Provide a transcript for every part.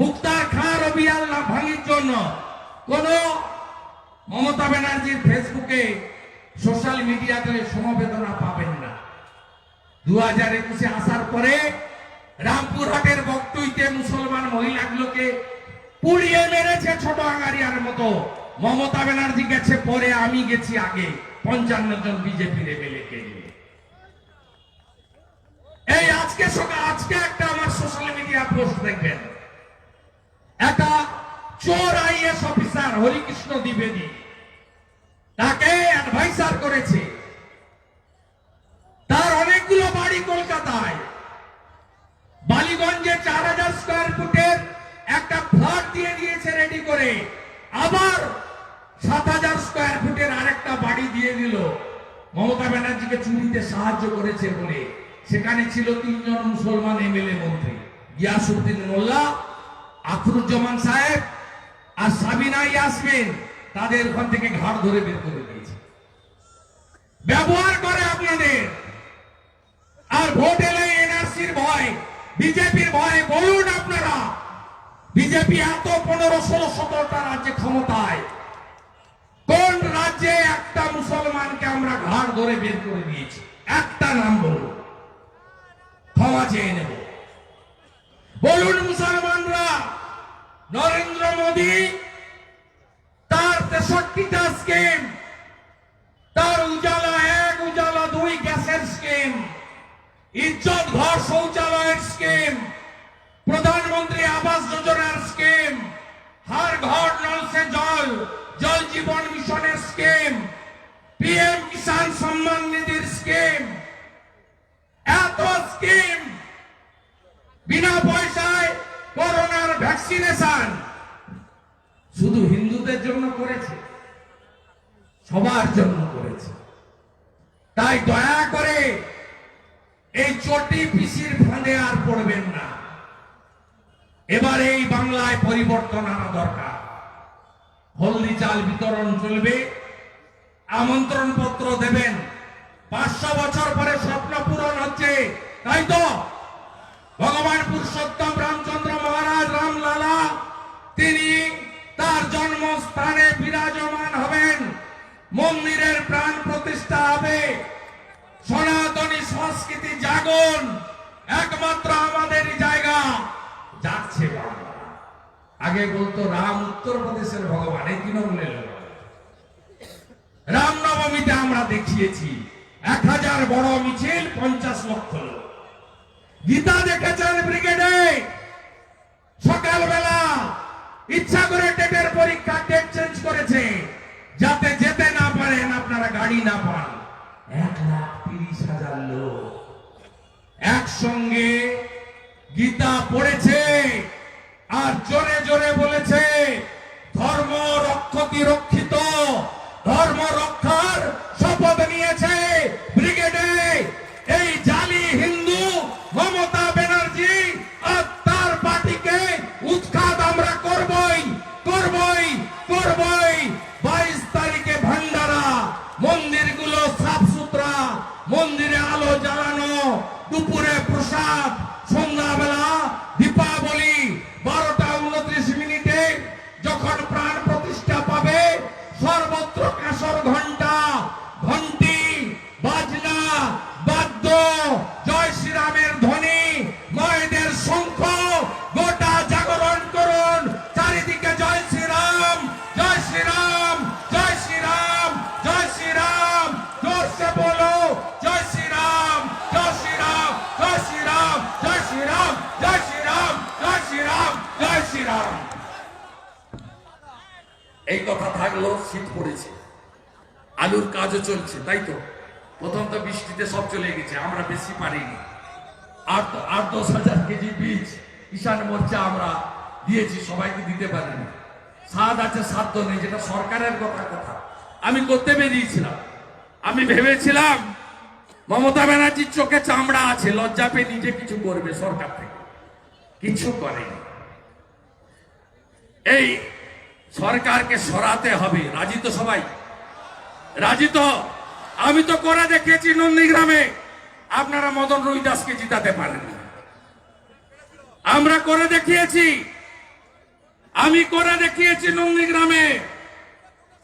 মুক্তার খাঁ রবিয়াল না ভাঙির জন্য কোন মমতা ব্যানার্জির ফেসবুকে সোশ্যাল মিডিয়াতে সমবেদনা পাবেন না। দু হাজার একুশে আসার পরে রামপুরহাটের বক্তইতে মুসলমান মহিলাগুলোকে পুড়িয়ে মেরেছে ছোট আঙারিয়ার মতো। মমতা ব্যানার্জি গেছে পরে, আমি গেছি আগে। পঞ্চান্ন জন বিজেপির এমএলএ নিয়ে এই আজকে সকাল, আজকে একটা আমার সোশ্যাল মিডিয়া পোস্ট দেখবেন। একটা চোর আইএস অফিসার হরিকৃষ্ণ দ্বিবেদী, তাকে অ্যাডভাইসার করেছে। তার অনেকগুলো বাড়ি কলকাতায়। বালিগঞ্জে চার হাজার স্কোয়ার ফুটের একটা ফ্ল্যাট দিয়ে দিয়েছে রেডি করে। আবার সাত হাজার স্কোয়ার ফুটের আরেকটা বাড়ি দিয়ে দিল। মমতা ব্যানার্জিকে চুরিতে সাহায্য করেছে বলে। সেখানে ছিল তিনজন মুসলমান এমএলএ মন্ত্রী। গিয়াসুদ্দিন মোল্লা আখরুজ্জামান সাহেব আর সাবিনা ইয়াসমিন তাদের ওখান থেকে ঘাড় ধরে বের করে দিয়েছে। ব্যবহার করে আপনাদের। আর ভোট এলে এনআরসির ভয়, বিজেপির ভয়, বলুন আপনারা, বিজেপি এত পনেরো ষোলো সতেরোটা রাজ্যে ক্ষমতায়। কোন রাজ্যে একটা মুসলমানকে আমরা ঘাড় ধরে বের করে দিয়েছি? একটা নাম বলুন। ক্ষমা চেয়ে নেব। বলুন মুসলমানরা নরেন্দ্র মোদী, তার তেষট্টিটা স্কিম, তার উজালা এক, উজালা দুই গ্যাসের স্কিম, ইজ্জত ঘর শৌচালয়ের স্কিম, প্রধানমন্ত্রী আবাস যোজনার স্কিম, হার ঘর নল সে জল জল জীবন মিশনের scheme, PM Kisan Samman নিধির scheme, এত স্কিম, বিনা পয়সায় ভ্যাকসিনেশন। শুধু হিন্দুদের জন্য করেছে, সবার জন্য করেছে। তাই দয়া করে এই চটি পিসির ফাঁদে আর পড়বেন না। এবার এই বাংলায় পরিবর্তন আনা দরকার। হলদি চাল বিতরণ চলবে। আমন্ত্রণ পত্র দেবেন। পাঁচশো বছর পরে স্বপ্ন আগে বলতো, রাম উত্তরপ্রদেশের ভগবান, এই তৃণমূলের লোক। রামনবমীতে আমরা দেখিয়েছি, এক হাজার বড় মিছিল, পঞ্চাশ লক্ষ লোক। গীতা দেখেছেন ব্রিগেডে? সকালবেলা ইচ্ছা করে ডেটের পরীক্ষা ডেট চেঞ্জ করেছে। যাতে যেতে না পারেন, আপনারা গাড়ি না পান। এক লাখ তিরিশ হাজার লোক। একসঙ্গে গীতা পড়েছে। আর জোরে জোরে বলেছে, ধর্ম রক্ষতি রক্ষিত। ধর্ম রক্ষার শপথ নিয়েছে ব্রিগেডে। এই জালি হিন্দু মমতা ব্যানার্জি আর তার পার্টিকে উৎখাত আমরা করবই করবই করবই। বাইশ তারিখে ভান্ডারা, মন্দিরগুলো সাফ সুতরা, মন্দিরে আলো জ্বালানো, দুপুরে প্রসাদ, সন্ধ্যাবেলা থাকল শীত পড়েছে। আলুর কাজও চলছে, তাই তো? প্রথম তো বৃষ্টিতে সব চলে গেছে, আমরা বেশি পারিনি। আট আট দশ হাজার কেজি বীজ মোর্চা আমরা দিয়েছি, সবাইকে দিতে পারিনি। স্বাদ আছে সাধ্য নেই, যেটা সরকারের কথা কথা। আমি করতে বেরিয়েছিলাম। আমি ভেবেছিলাম, মমতা ব্যানার্জির চোখে চামড়া আছে, লজ্জা পেয়ে নিজে কিছু করবে সরকার থেকে। কিছু করেনি। এই সরকারকে সরাতে হবে। রাজি তো সবাই? রাজি তো? আমি তো করে দেখিয়েছি নন্দীগ্রামে। আপনারা মদন রুই দাসকে জিতাতে পারেন। আমরা করে দেখিয়েছি। আমি করে দেখিয়েছি নন্দীগ্রামে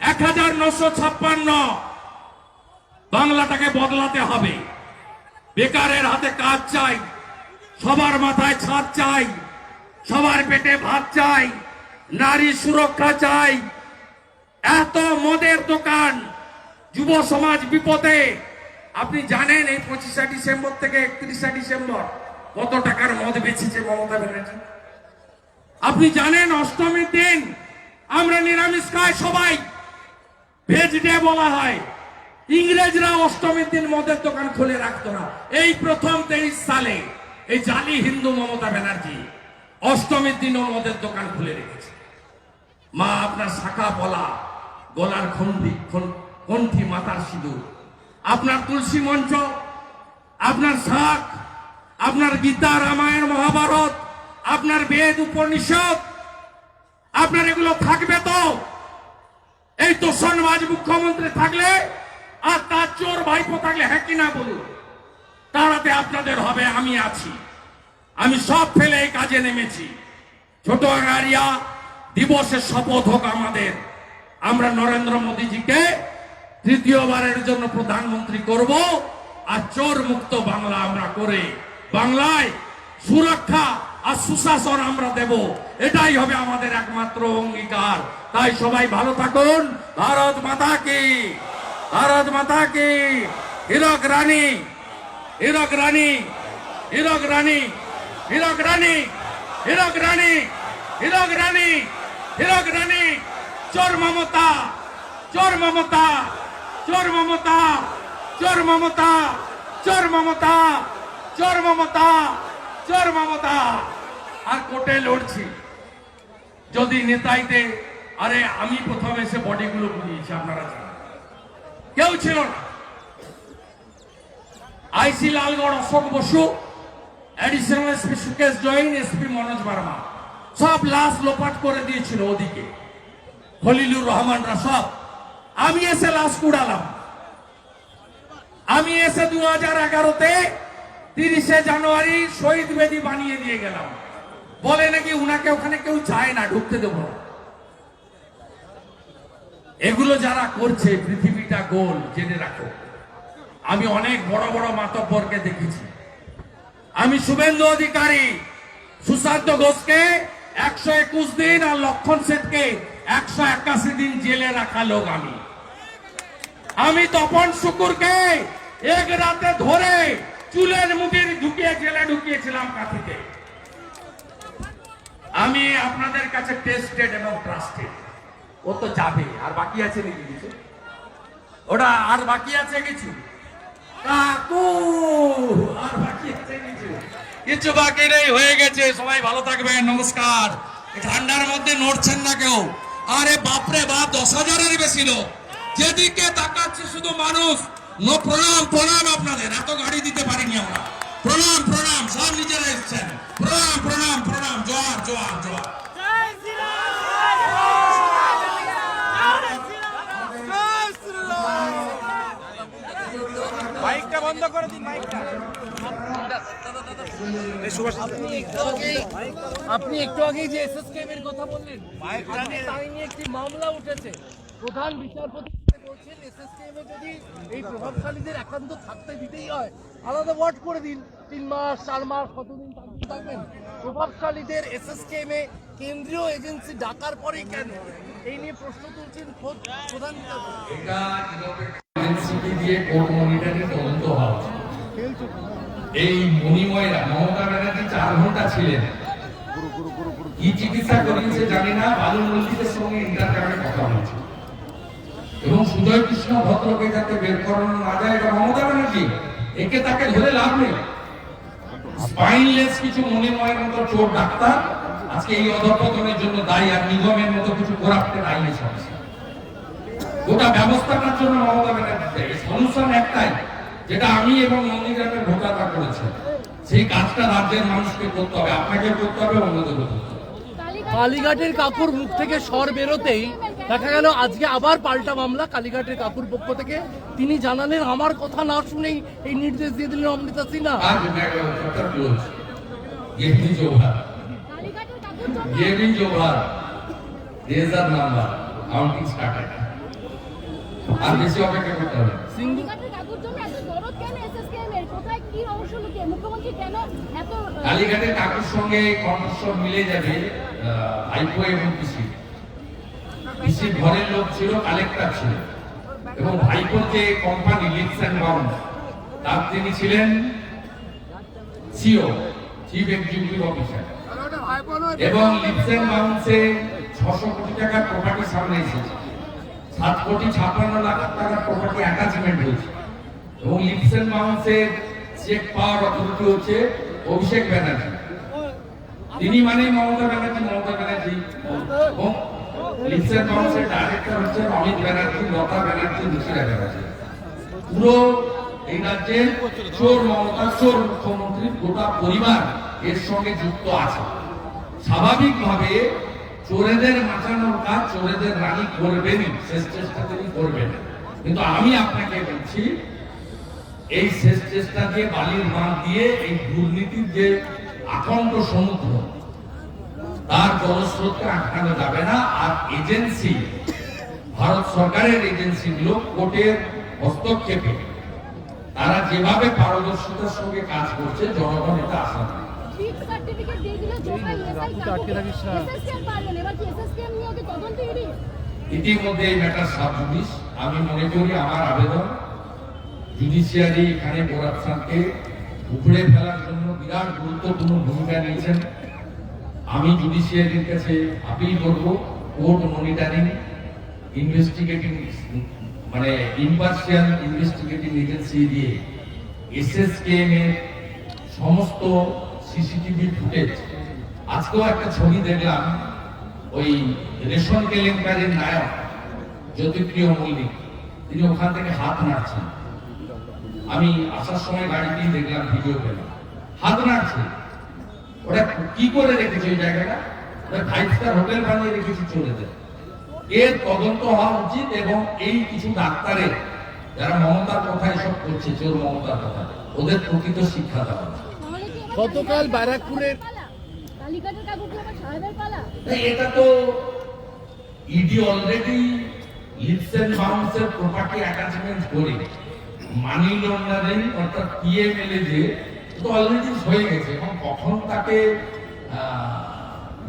এক হাজার নশো ছাপ্পান্ন। বাংলাটাকে বদলাতে হবে। বেকারের হাতে কাজ চাই। সবার মাথায় ছাদ চাই। সবার পেটে ভাত চাই। নারী সুরক্ষা চাই। এত মদের দোকান যুব সমাজ বিপদে। আপনি জানেন এই পঁচিশে ডিসেম্বর থেকে একত্রিশে ডিসেম্বর কত টাকার মদ বেচেছে মমতা ব্যানার্জি? আপনি জানেন অষ্টমীর দিন আমরা নিরামিষ খাই সবাই। ভেজ ডে বলা হয়। ইংরেজরা অষ্টমীর দিন মদের দোকান খুলে রাখতো না। এই প্রথম তেইশ সালে এই জালি হিন্দু মমতা ব্যানার্জি অষ্টমীর দিনও মদের দোকান খুলে রেখেছে। মা, আপনার শাখা বলা, গলার খন্ডি কণ্ঠি মাতার সিঁদুর। আপনার তুলসী মঞ্চ, আপনার শাক আপনার গীতা রামায়ণ মহাভারত, আপনার বেদ উপনিষদ, আপনার এগুলো থাকবে তো? এই তোষণবাজ মুখ্যমন্ত্রী থাকলে আর তার চোর ভাইপো থাকলে হ্যাঁ কিনা বলুন? তাড়াতে আপনাদের হবে, আমি আছি। আমি সব ফেলে এই কাজে নেমেছি। ছোট আগারিয়া দিবসের শপথ হোক আমাদের। আমরা নরেন্দ্র মোদীজিকে তৃতীয়বারের জন্য প্রধানমন্ত্রী করব আর চোর মুক্ত বাংলা আমরা করে বাংলায় সুরক্ষা আর সুশাসন আমরা দেব। এটাই হবে আমাদের একমাত্র অঙ্গীকার। তাই সবাই ভালো থাকুন। ভারত মাতা কি? ভারত মাতা কি? হীরক রানী হীরক রানী হীরক রানী হীরক রানী হীরক রানী হীরক রানী। হীরক রানী, চোর মমতা চোর মমতা চোর মমতা চোর মমতা চোর মমতা চোর মমতা চোর মমতা। আর কোটে লড়ছি। যদি নেতাইতে, আরে আমি প্রথম এসে বডিগুলো বুঝিয়েছি আপনারা জানেন। কেউ ছিল না। IC Lalgarh, Ashok Basu additional SP Sukesh Jain SP Manoj Verma. সব লাশ লোপাট করে দিয়েছিল ওদিকে। খলিলুর রহমানরা সব। আমি এসে লাশ কুড়ালাম। আমি এসে দু হাজার এগারোতে তিরিশে জানুয়ারি শহীদ বেদি বানিয়ে দিয়ে গেলাম। বলে নাকি উনাকে ওখানে কেউ চায় না, ঢুকতে দেব না। এগুলো যারা করছে, পৃথিবীটা গোল, জেনে রাখো। আমি অনেক বড় বড় মাতব্বরকে দেখেছি। আমি শুভেন্দু অধিকারী, সুশান্ত ঘোষকে একশো একুশ দিন আর লক্ষণ সেটকে একশো একাশি দিন জেলে রাখা লোক আমি। আমি তপন শুকুরকে এক রাতে ধরে চুলের মুঠির ঢুকিয়ে জেলে ঢুকিয়েছিলাম কাঁথিতে। আমি আপনাদের কাছে টেস্টেড এবং ট্রাস্টেড ও তো যাবে, আর বাকি আছে নাকি কিছু? ওটা আর বাকি আছে কিছু? কাকু, আর বাকি আছে কিছু? কিছু বাকি নেই, হয়ে গেছে। সবাই ভালো থাকবে নমস্কার। ঠান্ডার মধ্যে নড়ছেন না কেউ। আরে বাপরে বাপ, দশ হাজারের বেশি লোক। যেদিকে তাকাচ্ছে শুধু মানুষ। প্রণাম প্রণাম আপনাদের। এত গাড়ি দিতে পারিনি আমরা। প্রণাম প্রণাম, সব নিজেরা এসছেন। প্রণাম প্রণাম প্রণাম। জোয়ার জোয়ার জোয়ার। আপনি একটু আগেই আপনি একটু আগেই যে এসএসকেএম এর কথা বললেন তাই নিয়ে একটি মামলা উঠেছে। প্রধান বিচারপতি বলছেন এসএসকেএম এ যদি এই প্রভাবশালীদের একান্ত থাকতে দিতেই হয় আলাদা ওয়ার্ড করে দিন। তিন মাস চার মাস কতদিন থাকবেন থাকবেন? প্রভাবশালীদের এসএসকেএম এ কেন্দ্রীয় এজেন্সি ডাকার পরেই কেন? এই নিয়ে প্রশ্ন তুলছেন খোদ প্রধান বিচারপতি। এজেন্সিকে দিয়ে কোর্ট মনিটরিং তদন্ত হওয়া। এই মণিময়রা মমতা ব্যানার্জি চার ঘণ্টা ছিলেন। কি চিকিৎসা করিয়েছে জানি না বালু মল্লিকের সঙ্গে ইন্টারকামে কথা হয়েছে এবং সুজয় কৃষ্ণ ভদ্রকে যাতে বের করানো না যায়, এটা মমতা ব্যানার্জি। একে তাকে ধরে লাভ নেই। স্পাইনলেস কিছু মণিময়ের মতো চোর ডাক্তার, আজকে এই অধপতনের জন্য দায়ী আর নিগমের মতো কিছু করাপ্টেড আইএস অফিসার গোটা ব্যবস্থাটার জন্য মমতা ব্যানার্জি সলিউশন একটাই। যেটা আমি এবং নন্দীগ্রামের ভোটাররা করেছে। সেই কাজটা রাজ্যের মানুষকে করতে হবে আপনাকে করতে হবে অন্যদের করতে হবে। কালীঘাটের কাকুর মুখ থেকে স্বর বেরোতেই দেখা গেল আজকে আবার পাল্টা মামলা কালীঘাটের কাকুর পক্ষ থেকে। তিনি জানালেন আমার কথা না শুনেই এই নির্দেশ দিয়ে দিলেন অমৃতা সিনহা। ইয়ে ইয়ে নাম্বার কালীঘাটের কাকুর সঙ্গে কণ্ঠস্বর মিলে যাবে হাইকো এবং পিসি। পিসি ঘরের লোক ছিল, কালেক্টর ছিল। এবং ভাইপোর যে কোম্পানি লিপস অ্যান্ড বাউন্ড তার তিনি ছিলেন সিও চিফ এক্সিকিউটিভ অফিসার এবং লিপস অ্যান্ড বাউন্ডসে ছশো কোটি টাকার প্রপার্টি সামনে এসেছে। সাত কোটি ছাপ্পান্ন লাখ টাকার প্রপার্টি অ্যাটাচমেন্ট হয়েছে। এবং লিপস অ্যান্ড বাউন্সের চেক পাওয়ার অথরিটি হচ্ছে অভিষেক ব্যানার্জি। তিনি মানে মমতা ব্যানার্জি মমতা ব্যানার্জি। ডাইরেক্টর হচ্ছে অমিত ব্যানার্জি, লতা ব্যানার্জি রুচিরা ব্যানার্জি। পুরো এই রাজ্যে চোর মমতা, চোর গোটা পরিবার এর সঙ্গে যুক্ত আছে। স্বাভাবিকভাবে চোরেদের বাঁচানোর কাজ চোরেদের রানী করবেনই, শেষ চেষ্টা তিনি করবেন। কিন্তু আমি আপনাকে বলছি এই শেষ চেষ্টা দিয়ে বালির বাঁধ দিয়ে এই দুর্নীতির যে আখণ্ড সমুদ্র তার জলস্রোতকে আটকানো যাবে না। আর এজেন্সি ভারত সরকারের এজেন্সিগুলো কোর্টের হস্তক্ষেপে তারা যেভাবে পারদর্শিতার সঙ্গে কাজ করছে জনগণ এটা আশা করে। ইডি? ইতিমধ্যে এই ম্যাটার সাব আমি মনে করি আমার আবেদন জুডিশিয়ারি এখানে বোরাকসানকে উপড়ে ফেলার জন্য বিরাট গুরুত্বপূর্ণ ভূমিকা নিয়েছেন। আমি জুডিশিয়ারির কাছে আপিল করব কোর্ট মনিটারিং ইনভেস্টিগেটিং মানে ইম্পার্শিয়াল ইনভেস্টিগেটিং এজেন্সি দিয়ে এসএসকেএম এর সমস্ত সিসিটিভি ফুটেজ আজকেও একটা ছবি দেখলাম, ওই রেশন কেলেঙ্কারের নায়ক জ্যোতিপ্রিয় মল্লিক, তিনি ওখান থেকে হাত নাড়ছেন। আমি আসার সময় গাড়িতেই দেখলাম ভিডিও পেলাম। হাত নাড়ছে। ওটা কি করে রেখেছে ওই জায়গাটা? ওটা ফাইভ স্টার হোটেল বানিয়ে রেখেছে চলে যায়। এর তদন্ত হওয়া উচিত এবং এই কিছু ডাক্তারের যারা মমতার কথা এসব করছে চোর মমতার কথা ওদের প্রকৃত শিক্ষা দেওয়া গতকাল এটা তো ইডি অলরেডি লিপস এন্ড বাউন্সের প্রপার্টি অ্যাটাচমেন্ট করে। মানি লন্ডারিং অর্থাৎ পিএমএলএ যে তো অলরেডি হয়ে গেছে। এবং কখন তাকে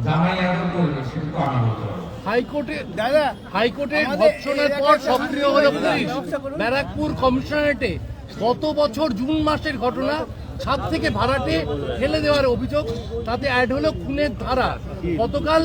জামাই আদর করবে সেটা তো আমি বলতে পারব হাইকোর্টে দাদা হাইকোর্টের আমাদের ভৎসনার পর সক্রিয় হলো পুলিশ। ব্যারাকপুর কমিশনারেটে গত বছর জুন মাসের ঘটনা ছাদ থেকে ভাড়াটে ফেলে দেওয়ার অভিযোগ তাতে অ্যাড হলো খুনের ধারা। গতকাল